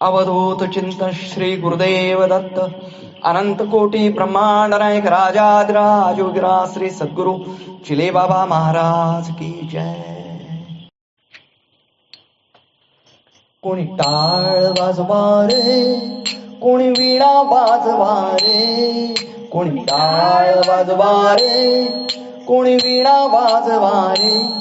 अवधूत चिंत श्री गुरुदेव दत्त अनंत कोटी ब्रह्मांड नायक राजाधिराज योगिरा श्री सद्गुरु चिले बाबा महाराज की जय। कोणी टाळ वाजवा रे कोणी वीणा वाजवा रे कोणी टाळ वाजवा रे कोणी वीणा वाजवा रे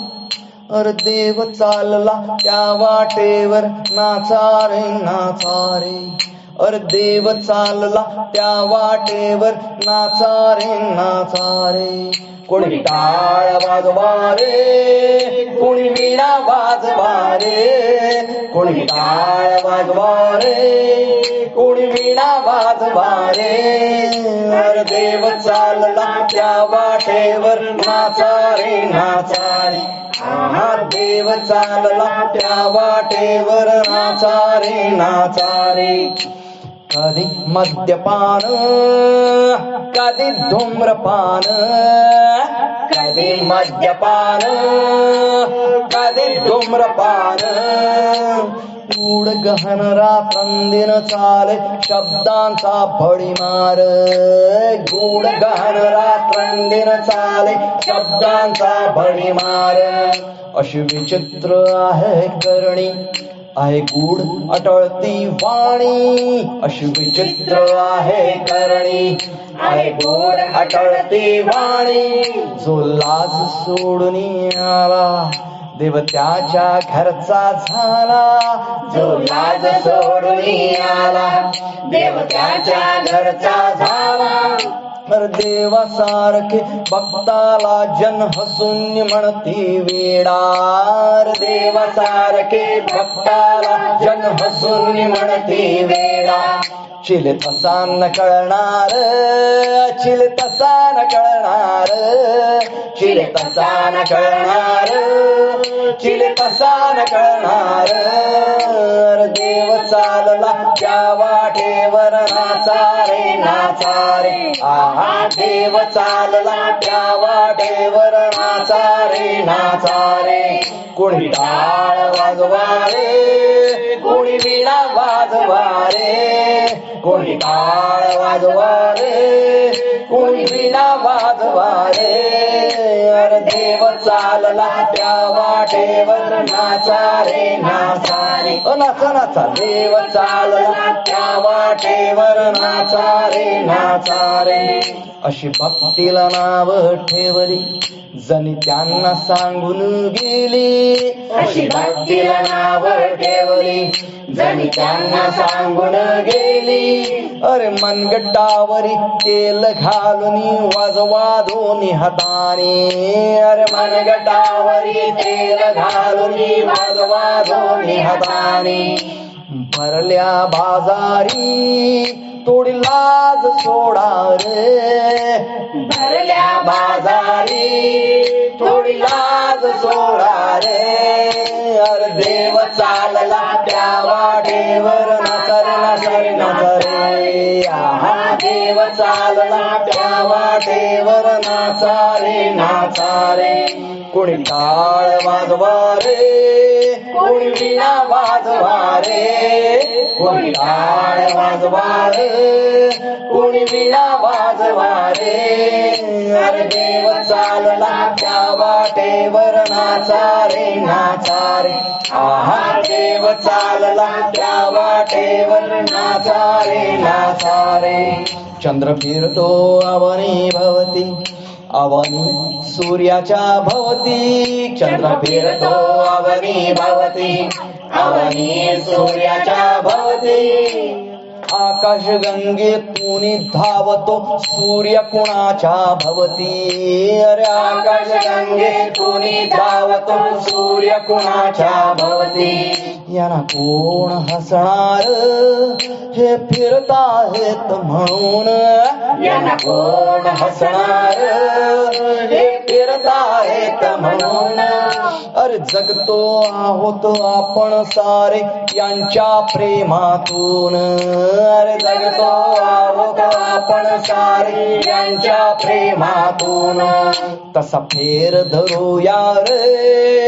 देव चालला त्या वाटेवर. नाचा रे नाचा रे. अर देव चालला त्या वाटेवर. नाचा रे नाचा रे. कोणी टाळ वाजवा रे कोणी वीणा वाजवा रे. कोणी टाळ वाजवा रे कोणी वीणा वाजवा रे. अर देव चालला त्या वाटेवर. नाचा रे नाचा रे. देव चालला त्या वाटेवर नाचा रे नाचा रे. कधी मद्यपान कधी धूम्रपान कधी मद्यपान कधी धूम्रपान. गूढ गहन रात्रंदिन चाले शब्दांचा भडीमार. गूढ गहन रात्रंदिन चाले शब्दांचा भडीमार. अशी विचित्र आहे करणी आहे गूढ अटळती वाणी. अशी विचित्र आहे करणी आहे गूढ अटळती वाणी. जो लाज सोडून आला देव त्याच्या घरचा झाला जो लाज सोडून आला. देव त्याच्या घरचा झाला. तर देवासारखे भक्ताला जन हसून म्हणती वेडार. देवासारखे भक्ताला जन हसून म्हणती वेडा चिल तसा न कळणार चिल तसा न कळणार चिल तसा न कळणार चिल तसा न कळणार. देव चालला त्या वाटेवर नाचा रे नाचा रे. देव चालला त्या वाटेवर नाचा रे नाचा रे. कोणी टाळ वाजवा रे कोणी विणा वाजवा रे. कोणी टाळ वाजवा रे कोणी विणा वाजवा रे. अरे देव चालला त्या वाटेवर नाचा रे नाचा रे. ओ नाचा नाचा. देव चालला त्या वाटेवर नाचा रे नाचा रे. अशी भक्तीला नाव ठेवली. जणी त्यांना सांगून गेली. अशी भक्तीला नाव ठेवली. जणी त्यांना सांगून गेली. अरे मनगट्टावरी तेल घालून वाजवा दोन्ही हाताने. अरे मनगटावरी तेल घालून वाजवा दोन्ही हाताने. भरल्या बाजारी थोडी लाज सोडा रे. भरल्या बाजारी थोडी लाज सोडा रे. अरे देव चालला त्या वाटेवर नाचर नाचर नाचरे आहा देव चालला त्या वाटेवर नाचा रे नाचा रे. कोणी टाळ वाजवा रे. कोणी विणा वाजवा रे कोणी टाळ वाजवा रे कोणी विणा वाजवा रे अरे देव चालला त्या वाटेवर नाचा रे नाचा रे. आहा देव चालला त्या वाटेवर नाचा रे नाचा रे. चंद्र फिरतो अवनी भवती अवनी सूर्याच्या भवती चंद्र फिरतो अवनी भवती. अवनी सूर्याच्या भवती. आकाश गंगेतून धावतो सूर्य कुणाच्या भवती. अरे आकाश गंगेतून धावतो सूर्य कुणाच्या भवती. यांना कोण हसणार? हे फिरताहेत म्हणून. यांना कोण हसणार? हे फिरताहेत म्हणून. अरे जगतो आहोत आपण सारे यांच्या प्रेमातून. अरे जगतो आहोत आपण सारे यांच्या प्रेमातून. तसा फेर धरूया रे.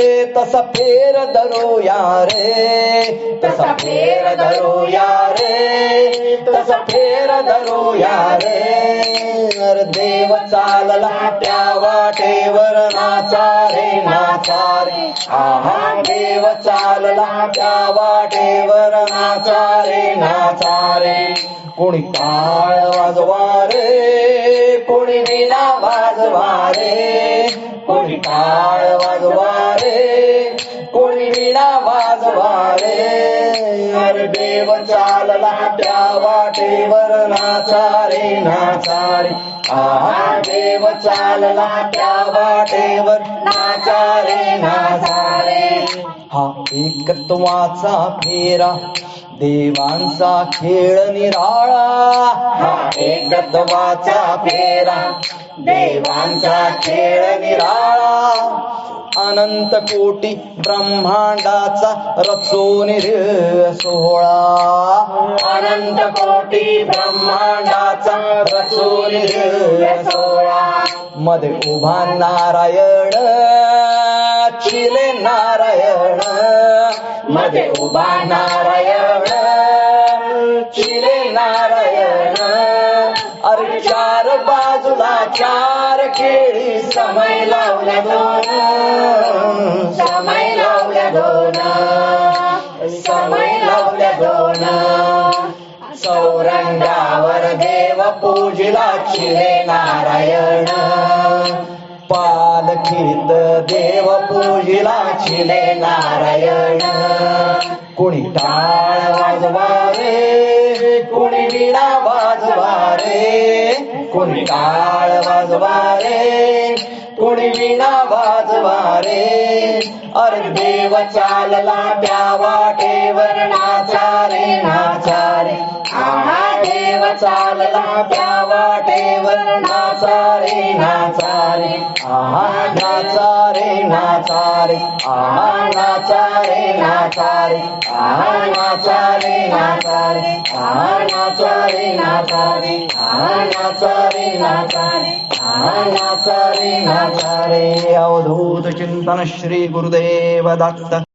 तसा फेर धरूया रे तसा फेर धरूया रे तसा फेर धरूया रे देव चालला त्या वाटेवर नाचा रे नाचा रे. आहा देव चालला त्या वाटेवर नाचा रे नाचा रे. कोणी काळ वाजवा रे कोणी विना वाजवा रे. कोणी टाळ वाजवा रे वाजवा अरे देव चालला त्या वाटेवर नाचारे नाचारे आहा देव चालला त्या वाटेवर नाचारे नाचारे हा एकत्वाचा फेरा देवांचा खेळ निराळा. हा एकत्वाचा फेरा देवांचा खेळ निराळा. अनंत कोटी ब्रह्मांडाचा रचून रे सोहळा. अनंत कोटी ब्रह्मांडाचा रचून रे सोहळा. मध्ये उभा नारायण चिले नारायण. मध्ये उभा नारायण चिले नारायण. अरे चार बाजूला चार केळी समय लावल्या दोन. समय लावल्या दोन. समय लावल्या दोन. सौरंगावर देव पूजिला चिले नारायण. पालखीत देव पूजिला चिले नारायण. कोणी टाळ वाजवा रे कोणी विडा वाजवा रे कोणी टाळ वाजवा रे कोणी विणा वाजवा रे अरे देव चालला त्या वाटेवर नाचा रे नाचा रे. चालला त्या वाटेवर नाचा रे नाचा रे आहा नाचा रे नाचा रे आहा नाचा रे नाचा रे आहा नाचा रे नाचा रे आहा नाचा रे नाचा रे आहा नाचा रे नाचा रे आहा नाचा रे नाचा रे अवधूत चिंतन श्री गुरुदेव दत्त